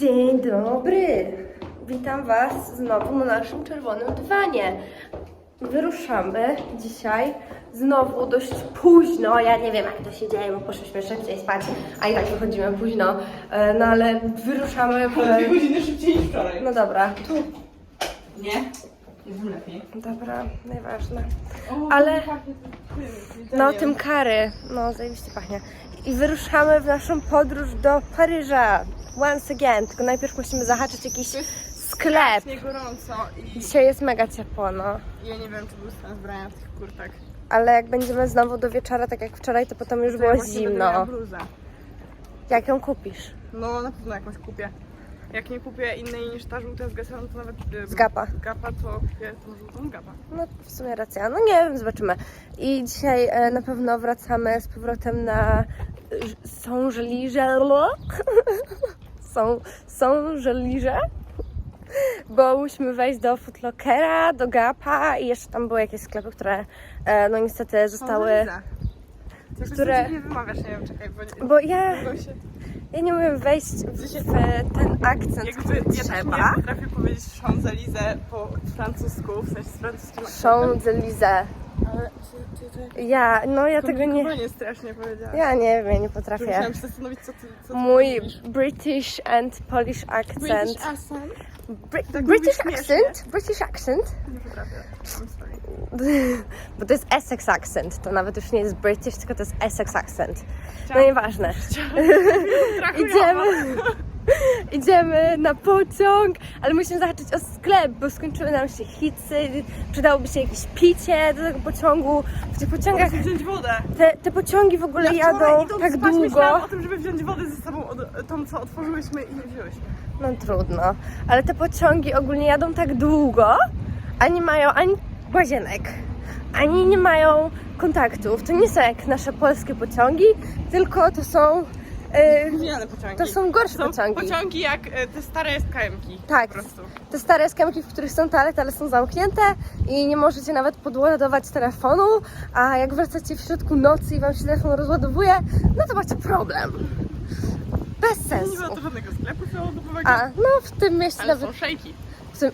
Dzień dobry! Witam Was znowu na naszym czerwonym dywanie. Wyruszamy dzisiaj znowu dość późno. Ja nie wiem, jak to się dzieje, bo poszliśmy szybciej spać, a i tak wychodzimy późno. E, No ale wyruszamy w... Dwie godziny szybciej niż wczoraj. No dobra, tu. Nie? Jest lepiej. Dobra, najważne. Ale- No, tym kary. No, zajebiście pachnie. I wyruszamy w naszą podróż do Paryża. Once again. Tylko najpierw musimy zahaczyć jakiś sklep. Strasznie gorąco i Dzisiaj jest mega ciepło, no. ja nie wiem, czy był sens brania tych kurtek. Ale jak będziemy znowu do wieczora, tak jak wczoraj, to potem już To ja było właśnie będę miała zimno. bluzę. Jak ją kupisz? No na pewno jakąś kupię. Jak nie kupię innej niż ta żółta z Gesselą, to nawet... y, Z Gapa. Gapa, to kupię tą żółtą Gapa. No w sumie racja. No nie wiem, zobaczymy. I dzisiaj e, na pewno wracamy z powrotem na e, Saint-Gelize. Są Saint-Gelize. Bo musimy wejść do Footlockera, do Gapa i jeszcze tam były jakieś sklepy, które e, no niestety zostały... Które... które- Nie wymawiasz, nie wiem, czekaj, bo... nie- Bo ja, się... ja nie umiem wejść w ten akcent, Jakby który ja trzeba. nie potrafię powiedzieć Champs-Élysées po francusku, w sensie z francuskim akcentem. Champs-Élysées. Ale ty, ty, ty... Ja, no ja tego nie... Strasznie powiedziałaś. Ja nie wiem, nie potrafię. Musiałam się zastanowić, co ty, co ty Mój mówisz. British and Polish accent. British accent? Bri- Tak British mówisz accent? British accent? Nie potrafię. I'm sorry. Bo to jest Essex accent. To nawet już nie jest British, tylko to jest Essex accent. No Chciałam- nieważne. Idziemy. Idziemy na pociąg, ale musimy zahaczyć o sklep, bo skończyły nam się hicy, przydałoby się jakieś picie do tego pociągu. W tych pociągach, wziąć wodę. te, te pociągi w ogóle Ja jadą idąc tak spać długo. o tym, żeby wziąć wodę ze sobą, od, tą co otworzyłyśmy i nie wzięłyśmy. No trudno, ale te pociągi ogólnie jadą tak długo, a nie mają ani łazienek, ani nie mają kontaktów. To nie są jak nasze polskie pociągi, tylko to są, Gówniane pociągi. to są gorsze Są pociągi. pociągi jak e, te stare SKM-ki. Tak. Po prostu. Te stare skemki, w których są toalety, ale są zamknięte i nie możecie nawet podładować telefonu, a jak wracacie w środku nocy i wam się telefon rozładowuje, no to macie problem. Bez Nie ma sensu. to żadnego sklepu samochodowego, A, no w tym mieście ale nawet są szejki.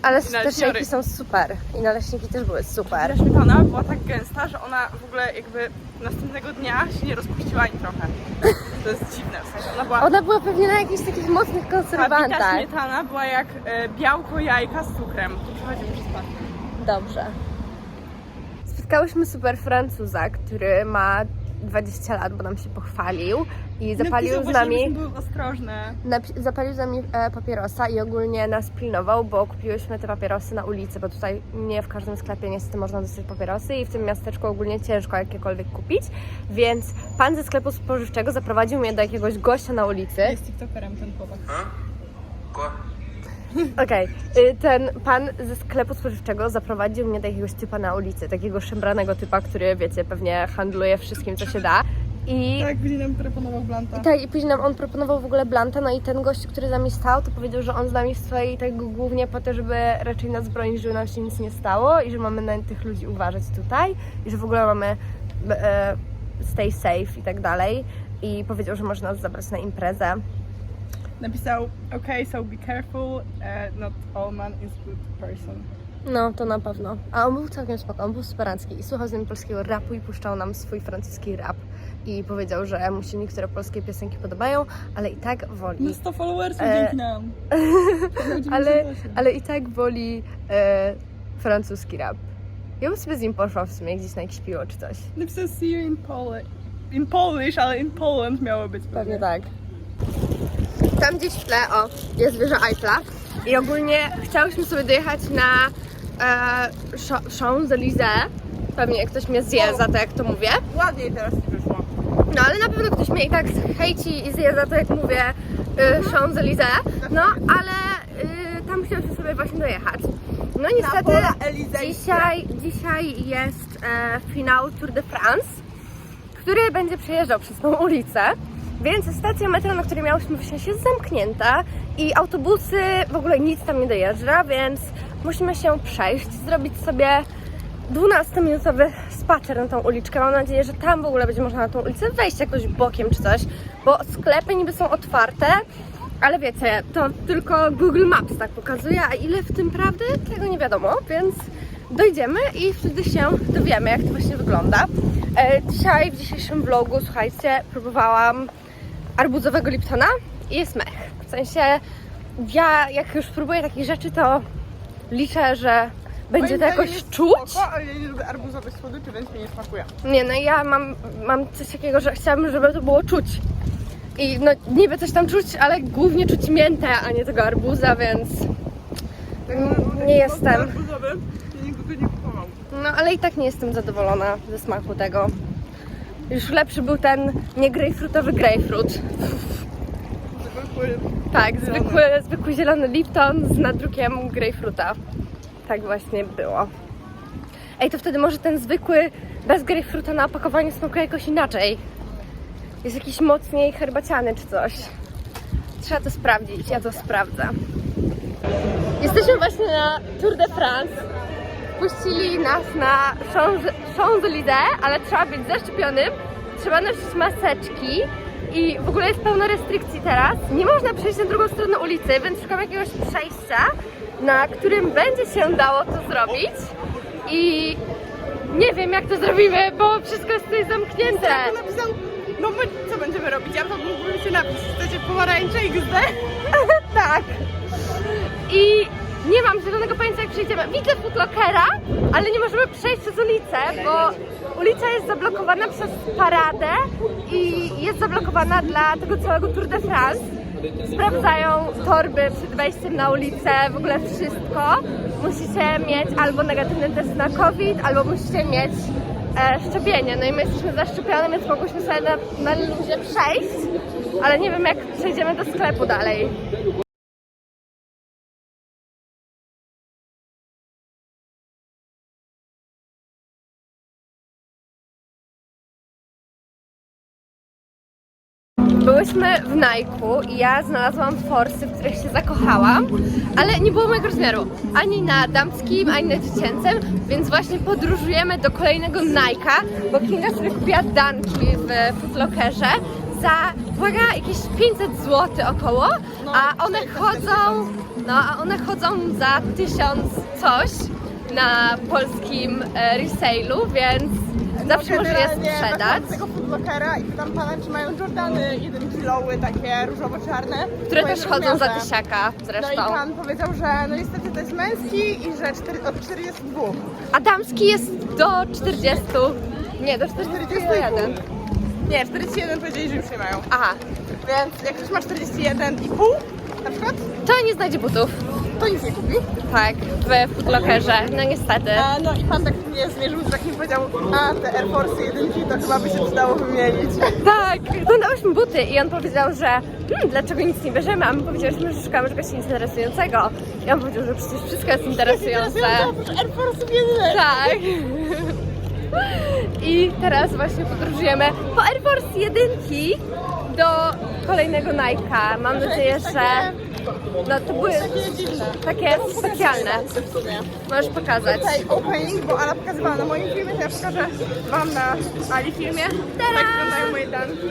Ale I te naleśniory. szejki są super. I naleśniki też były super. Ta śmietana była tak gęsta, że ona w ogóle jakby następnego dnia się nie rozpuściła ani trochę. To jest dziwne, w sensie ona była... Ona była pewnie na jakichś takich mocnych Ta bita konserwantach. śmietana była jak e, białko jajka z cukrem. Tu przechodzimy przez pas. Dobrze. Spotkałyśmy super Francuza, który ma 20 lat, bo nam się pochwalił i zapalił z nami, były ostrożne. napi- zapalił z nami e, papierosa i ogólnie nas pilnował, bo kupiłyśmy te papierosy na ulicy, bo tutaj nie w każdym sklepie niestety można dostać papierosy i w tym miasteczku ogólnie ciężko jakiekolwiek kupić, więc pan ze sklepu spożywczego zaprowadził mnie do jakiegoś gościa na ulicy. Jest tiktokerem ten chłopak. Quoi Okej, y, ten pan ze sklepu spożywczego zaprowadził mnie do jakiegoś typa na ulicy, takiego szemranego typa, który, wiecie, pewnie handluje wszystkim, co się da. I Tak, później nam proponował Blanta. i tak, i później nam on proponował w ogóle blanta, no i ten gość, który z nami stał, to powiedział, że on z nami stoi tak głównie po to, żeby raczej nas bronić, żeby nam się nic nie stało i że mamy na tych ludzi uważać tutaj i że w ogóle mamy e, stay safe i tak dalej. I powiedział, że może nas zabrać na imprezę. Napisał, okay, so be careful, uh, not all man is good person. No, to na pewno. A on był całkiem spoko, on był superancki i słuchał z nami polskiego rapu i puszczał nam swój francuski rap. I powiedział, że mu się niektóre polskie piosenki podobają, ale i tak woli. 100 followersów E, dzięki nam. Ale, ale i tak woli e, francuski rap. Ja bym sobie z nim poszła w sumie gdzieś na jakieś piwo czy coś. Napisał see you in Polish. In Polish, ale in Poland miało być. Pewnie tak. Tam gdzieś w tle, o, jest wieża Eiffla. I ogólnie chciałyśmy sobie dojechać na e, Cha- Champs-Élysées. Pewnie ktoś mnie zje za to, jak to mówię. Ładniej teraz ci wyszło. No ale na pewno ktoś mnie i tak hejci i zje za to, jak mówię y, Champs-Élysées. No ale y, tam chciałyśmy sobie właśnie dojechać. No niestety pola elizejskie. dzisiaj, dzisiaj jest e, finał Tour de France, który będzie przejeżdżał przez tą ulicę. Więc stacja metra, na której miałyśmy wysiąść, jest zamknięta i autobusy, w ogóle nic tam nie dojeżdża, więc musimy się przejść, zrobić sobie 12-minutowy spacer na tą uliczkę. Mam nadzieję, że tam w ogóle będzie można na tą ulicę wejść jakoś bokiem czy coś, bo sklepy niby są otwarte, Ale wiecie, to tylko Google Maps tak pokazuje, a ile w tym prawdy, tego nie wiadomo, więc dojdziemy i wtedy się dowiemy, jak to właśnie wygląda. E, dzisiaj, w dzisiejszym vlogu, słuchajcie, próbowałam arbuzowego Liptona i jest mech. W sensie, ja jak już próbuję takich rzeczy, to liczę, że będzie Moim to jakoś jest czuć. Spoko, ale ja nie lubię arbuzowych słodyczy, więc mi nie smakuje. Nie, no ja mam, mam coś takiego, że chciałabym, żeby to było czuć. I no niby coś tam czuć, ale głównie czuć miętę, a nie tego arbuza, więc Mm, nie jestem. Arbuzowy, nikt go nie kupował. No ale i tak nie jestem zadowolona ze smaku tego. Już lepszy był ten nie grejpfrutowy grejpfrut. Zwykły. Tak, zwykły, zwykły zielony Lipton z nadrukiem grejpfruta. Tak właśnie było. Ej, to wtedy może ten zwykły bez grejpfruta na opakowaniu smakuje jakoś inaczej. Jest jakiś mocniej herbaciany czy coś. Trzeba to sprawdzić, ja to sprawdzę. Jesteśmy właśnie na Tour de France. Puścili nas na Champs- Champs-Élysées, ale trzeba być zaszczepionym, trzeba nosić maseczki i w ogóle jest pełno restrykcji teraz. Nie można przejść na drugą stronę ulicy, więc szukam jakiegoś przejścia, na którym będzie się dało to zrobić. I nie wiem jak to zrobimy, bo wszystko jest tutaj zamknięte. Napisał, no my co będziemy robić? Ja to mógłbym się napisać. Chcecie pomarańcze XD? tak. I nie mam zielonego pojęcia jak przejdziemy. Widzę foodlockera, ale nie możemy przejść przez ulicę, bo ulica jest zablokowana przez paradę i jest zablokowana dla tego całego Tour de France. Sprawdzają torby przed wejściem na ulicę, w ogóle wszystko. Musicie mieć albo negatywny test na COVID, albo musicie mieć e, szczepienie. No i my jesteśmy zaszczepione, więc mogłyśmy sobie na, na przejść, ale nie wiem jak przejdziemy do sklepu dalej. Byłyśmy w Nike'u i ja znalazłam forsy, w których się zakochałam, ale nie było mojego rozmiaru. Ani na damskim, ani na dziecięcym, więc właśnie podróżujemy do kolejnego Nike'a, bo Kinga sobie kupiła danki w Footlockerze za, uwaga, jakieś 500 zł około, a one chodzą, no a one chodzą za 1000 coś na polskim e, resale'u, więc zawsze można je Generalnie sprzedać. tego foodlockera i pytam pana, czy mają Jordany 1 kiloły, takie różowo-czarne. Które też chodzą za tysiaka No i zresztą. pan powiedział, że no niestety to jest męski i że cztery, od 42. A damski jest do 40. Nie, do 41. Nie, 41 powiedzieli, że już nie mają. Aha, Więc jak ktoś ma 41,5 na przykład, to nie znajdzie butów. To nic nie kupi. Tak, w footlockerze. No niestety. E, no i pan tak mnie zmierzył z takim powiedział, a te Air Force 1 to chyba by się przydało wymienić. Tak, oglądałyśmy buty i on powiedział, że hmm, dlaczego nic nie bierzemy, a my powiedziałyśmy, że szukamy czegoś interesującego. I on powiedział, że przecież wszystko jest interesujące. Air Force 1. Tak. I teraz właśnie podróżujemy po Air Force 1 do kolejnego Nike'a. Mam nadzieję, że no to były Takie specjalne. Możesz pokazać. Tutaj opening, bo Ala pokazywała na moim filmie, to ja pokażę wam na Ali filmie. Tak wyglądają moje danki.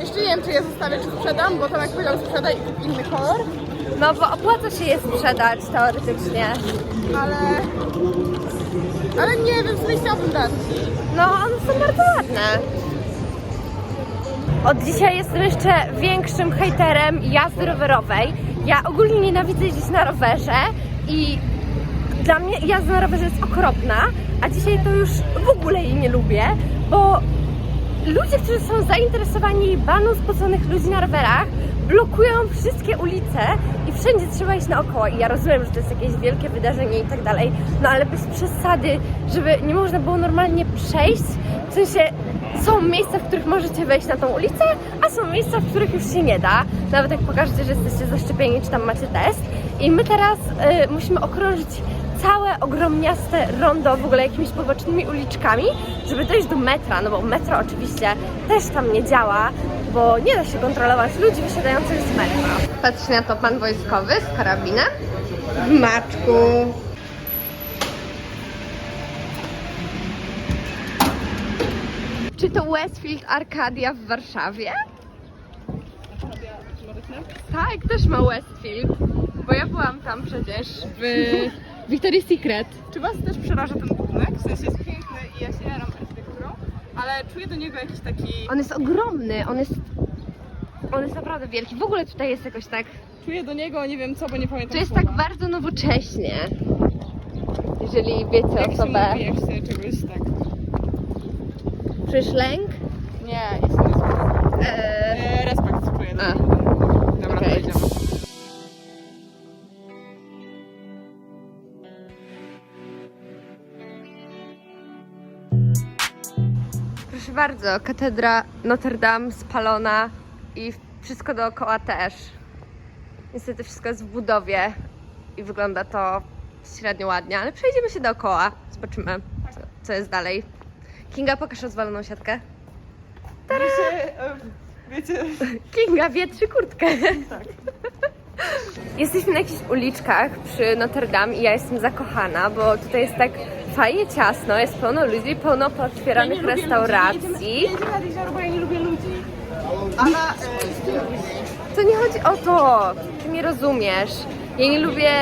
Jeszcze nie wiem, czy je zostawię, czy sprzedam, bo Tomek powiedział sprzedaj inny kolor, No bo opłaca się je sprzedać teoretycznie. ale... Ale nie wiem, sumie chciałabym danki. No one są bardzo ładne. Od dzisiaj jestem jeszcze większym hejterem jazdy rowerowej. Ja ogólnie nienawidzę jeździć na rowerze i dla mnie jazda na rowerze jest okropna, a dzisiaj to już w ogóle jej nie lubię, bo ludzie, którzy są zainteresowani baną spoconych ludzi na rowerach, blokują wszystkie ulice i wszędzie trzeba iść naokoło. I ja rozumiem, że to jest jakieś wielkie wydarzenie i tak dalej, no ale bez przesady, żeby nie można było normalnie przejść. W sensie są miejsca, w których możecie wejść na tą ulicę, a są miejsca, w których już się nie da. Nawet jak pokażecie, że jesteście zaszczepieni, czy tam macie test. I my teraz y, musimy okrążyć całe ogromniaste rondo w ogóle jakimiś pobocznymi uliczkami, żeby dojść do metra, no bo metro oczywiście też tam nie działa, bo nie da się kontrolować ludzi wysiadających z metra. Patrzcie na to pan wojskowy z karabinem w maczku. Czy to Westfield Arcadia w Warszawie? Tak, też ma Westfield, bo ja byłam tam przecież w Victoria's Secret. Czy was też przeraża ten budynek? W sensie jest piękny i ja się jaram architekturą, ale czuję do niego jakiś taki... On jest ogromny, on jest, on jest naprawdę wielki. W ogóle tutaj jest jakoś tak, Czuję do niego nie wiem co, bo nie pamiętam to jest słowa. tak bardzo nowocześnie. Jeżeli wiecie Jak o się sobie. mówi, jak się czegoś tak... Przecież lęk? Nie, nic nie jest. Eee, Eee, respekt czuję A. Dobra, okay. idziemy. proszę bardzo, katedra Notre Dame spalona i wszystko dookoła też. Niestety wszystko jest w budowie i wygląda to średnio ładnie, ale przejdziemy się dookoła. Zobaczymy, co, co jest dalej. Kinga, pokaż rozwaloną siatkę. Wiecie, wiecie, Kinga wietrzy kurtkę. tak. Jesteśmy na jakichś uliczkach przy Notre Dame i ja jestem zakochana, bo tutaj jest tak fajnie ciasno, jest pełno ludzi, pełno pootwieranych restauracji. Jedziemy nad jezioro, bo ja nie lubię ludzi. Ala, e, To nie chodzi o to, ty nie rozumiesz. Ja nie lubię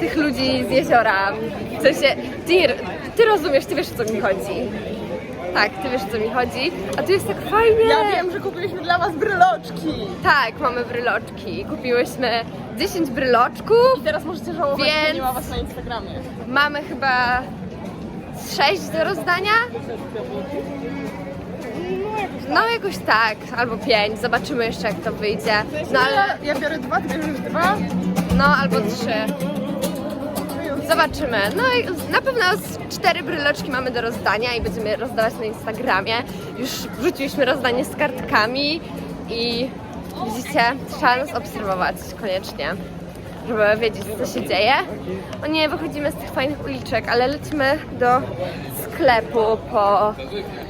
tych ludzi z jeziora. W sensie, ty, nie, ty rozumiesz, ty wiesz o co mi chodzi. Tak, ty wiesz o co mi chodzi. A tu jest tak fajnie. ja wiem, że kupiliśmy dla was bryloczki. Tak, mamy bryloczki. Kupiłyśmy 10 bryloczków. I teraz możecie żałować, Więc- że nie ma was na Instagramie. Mamy chyba 6 do rozdania. No jakoś tak, albo 5. Zobaczymy jeszcze jak to wyjdzie. No ale, ja, ja biorę dwa, ty bierzesz dwa. no albo 3. Zobaczymy. No i na pewno z cztery bryloczki mamy do rozdania i będziemy rozdawać na Instagramie. Już wrzuciliśmy rozdanie z kartkami i widzicie, trzeba nas obserwować koniecznie, żeby wiedzieć co się dzieje. O nie, wychodzimy z tych fajnych uliczek, ale lecimy do sklepu po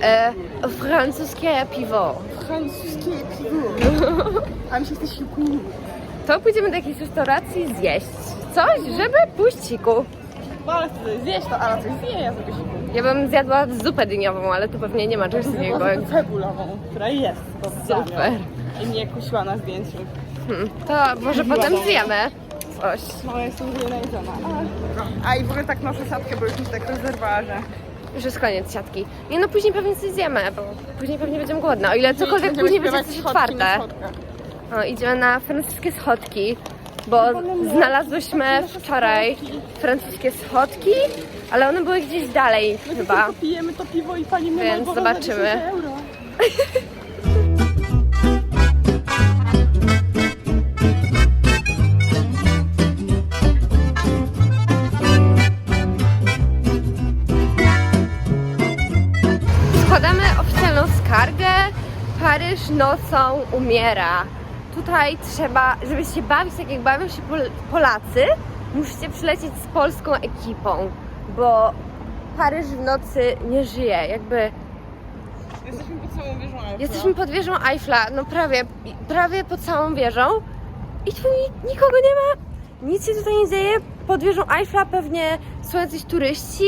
e, francuskie piwo. Francuskie piwo. A mi się chce. To pójdziemy do jakiejś restauracji zjeść coś, żeby pójść siku. No ale zjeść to, Ala coś zje, ja zrobię siku. Ja bym zjadła zupę dyniową, ale to pewnie nie ma czegoś takiego. Zupę cebulową, która jest. to Super. I mnie kusiła na zdjęciu. Hmm, to może potem zjemy coś. No, jestem już najedzona. A i w ogóle tak noszę siatkę, bo już mi się tak rozerwała, że... Już jest koniec siatki. Nie no, później pewnie coś zjemy, bo później pewnie będziemy głodne. O ile cokolwiek Będziemy później będzie śpiewać coś schodki na otwarte. schodkach. O, idziemy na francuskie schodki, bo znalazłyśmy wczoraj francuskie schodki, ale one były gdzieś dalej My chyba. tylko pijemy to piwo i palimy Więc zobaczymy. 10 euro. Składamy oficjalną skargę. Paryż nocą umiera. Tutaj trzeba, żeby się bawić tak jak bawią się Pol- Polacy, musicie przylecieć z polską ekipą, bo Paryż w nocy nie żyje. Jakby Jesteśmy pod samą wieżą Eiffla. jesteśmy pod wieżą Eiffla, no prawie, prawie pod całą wieżą i tu ni- nikogo nie ma. Nic się tutaj nie dzieje. Pod wieżą Eiffla pewnie są jacyś turyści,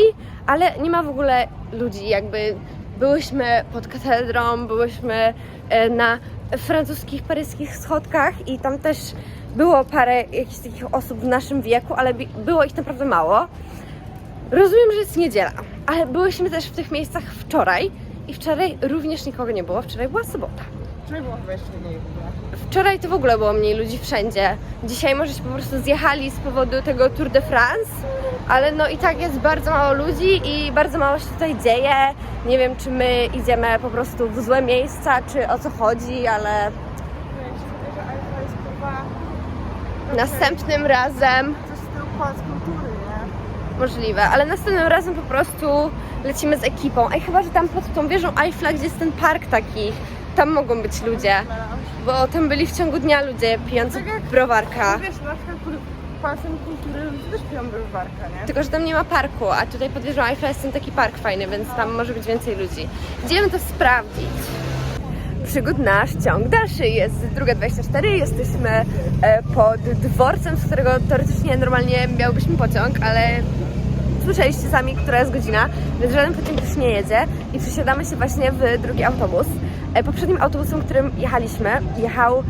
ale nie ma w ogóle ludzi. Jakby byłyśmy pod katedrą, byłyśmy e, na francuskich, paryskich schodkach i tam też było parę jakichś takich osób w naszym wieku, ale było ich naprawdę mało. Rozumiem, że jest niedziela, ale byłyśmy też w tych miejscach wczoraj i wczoraj również nikogo nie było. Wczoraj była sobota. Wczoraj było chyba jeszcze mniej w ogóle. Wczoraj to w ogóle było mniej ludzi wszędzie. Dzisiaj może się po prostu zjechali z powodu tego Tour de France, ale no i tak jest bardzo mało ludzi i bardzo mało się tutaj dzieje. Nie wiem, czy my idziemy po prostu w złe miejsca, czy o co chodzi, ale Ja się wydaje, że Eiffla jest kurwa... następnym razem Coś z tyłu pałac kultury, nie? możliwe, ale następnym razem po prostu lecimy z ekipą. Ej, chyba, że tam pod tą wieżą Eiffla, gdzie jest ten park taki, tam mogą być ludzie, bo tam byli w ciągu dnia ludzie pijący Tak jak- browarka. Wiesz, na przykład pałacem kultury ludzie też piją browarka, nie? Tylko, że tam nie ma parku, a tutaj pod wieżą Eiffla jest ten taki park fajny, więc tam może być więcej ludzi. Idziemy to sprawdzić. Przygód nasz ciąg dalszy jest 2.24, jesteśmy e, pod dworcem, z którego teoretycznie normalnie miałbyśmy pociąg, ale słyszeliście sami, która jest godzina, więc żaden pociąg już nie jedzie i przesiadamy się właśnie w drugi autobus. E, Poprzednim autobusem, którym jechaliśmy, jechał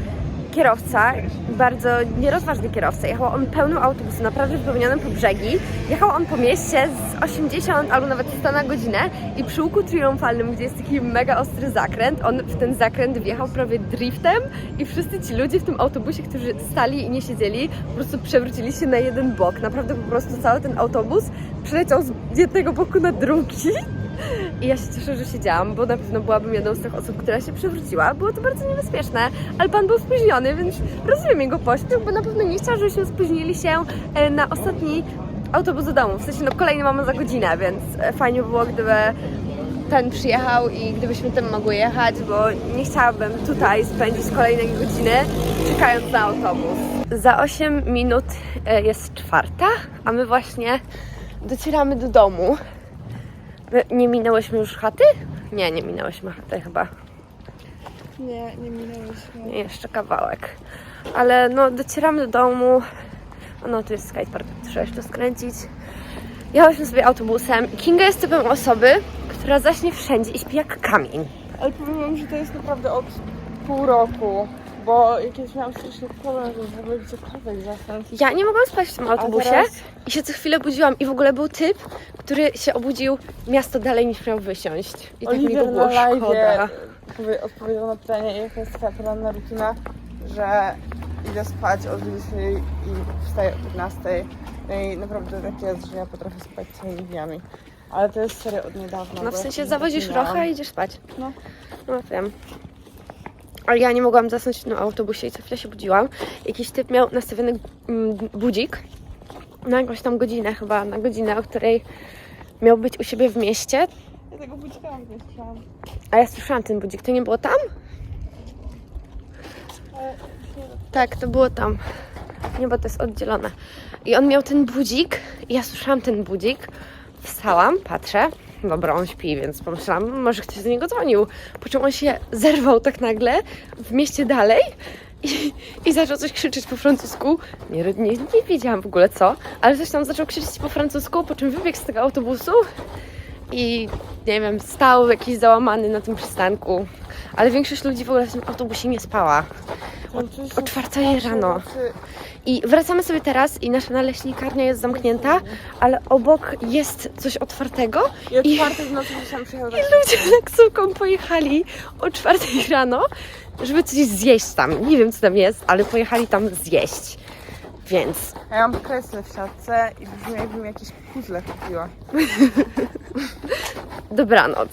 kierowca, bardzo nierozważny kierowca, jechał on pełnym autobusem, naprawdę wypełnionym po brzegi. Jechał on po mieście z 80 albo nawet 100 na godzinę i przy łuku triumfalnym, gdzie jest taki mega ostry zakręt, on w ten zakręt wjechał prawie driftem i wszyscy ci ludzie w tym autobusie, którzy stali i nie siedzieli, po prostu przewrócili się na jeden bok. Naprawdę po prostu cały ten autobus przeleciał z jednego boku na drugi. I ja się cieszę, że siedziałam, bo na pewno byłabym jedną z tych osób, która się przewróciła. Było to bardzo niebezpieczne, ale pan był spóźniony, więc rozumiem jego pośpiech, bo na pewno nie chciał, żebyśmy spóźnili się e, na ostatni autobus do domu. W sensie, no kolejny mamy za godzinę, więc e, fajnie by było, gdyby ten przyjechał i gdybyśmy tym mogły jechać, bo nie chciałabym tutaj spędzić kolejnej godziny czekając na autobus. Za 8 minut e, jest czwarta, a my właśnie docieramy do domu. My nie minęłyśmy już chaty? Nie, nie minęłyśmy chaty chyba. Nie, nie minęłyśmy. Jeszcze kawałek. Ale no, docieramy do domu. O, no, tu jest skatepark, trzeba jeszcze skręcić. Jechałyśmy sobie autobusem. Kinga jest typem osoby, która zaśnie wszędzie i śpi jak kamień. Ale powiem wam, że to jest naprawdę od pół roku. Bo kiedyś miałam straszny problem, żeby w ogóle gdziekolwiek zasnąć. Ja nie mogłam spać w tym autobusie teraz? i się co chwilę budziłam. I w ogóle był typ, który się obudził miasto dalej niż miał wysiąść. I tak mi go Oliver było na szkoda. powie- odpowiedział na pytanie, jaka jest taka poranna rutyna, że idę spać o 20 i wstaję o 15. No i naprawdę tak jest, że ja potrafię spać całymi dniami. Ale to jest serio od niedawna. No w sensie zawozisz rocha i idziesz spać. No. No wiem. Ale ja nie mogłam zasnąć tym autobusie i co chwilę się budziłam. Jakiś typ miał nastawiony mm, budzik na jakąś tam godzinę chyba, na godzinę, o której miał być u siebie w mieście. Ja tego budzika nie słyszałam. A ja słyszałam ten budzik. To nie było tam? Tak, to było tam. Nie, bo to jest oddzielone. I on miał ten budzik i ja słyszałam ten budzik. Wstałam, patrzę. Dobra, on śpi, więc pomyślałam, może ktoś do niego dzwonił. Po czym on się zerwał tak nagle w mieście dalej i, i zaczął coś krzyczeć po francusku. Nie, nie, nie wiedziałam w ogóle co, ale coś tam zaczął krzyczeć po francusku, po czym wybiegł z tego autobusu i nie wiem, stał jakiś załamany na tym przystanku. Ale większość ludzi w ogóle w tym autobusie nie spała. oczywiście o czwartej rano. I wracamy sobie teraz i nasza naleśnikarnia jest zamknięta, ale obok jest coś otwartego I o czwartej w nocy musiałam przyjechać. i ludzie taksówką pojechali o czwartej rano, żeby coś zjeść tam. Nie wiem co tam jest, ale pojechali tam zjeść. Więc Ja mam kresy w siatce i brzmi jakbym jakieś puzzle kupiła. dobranoc.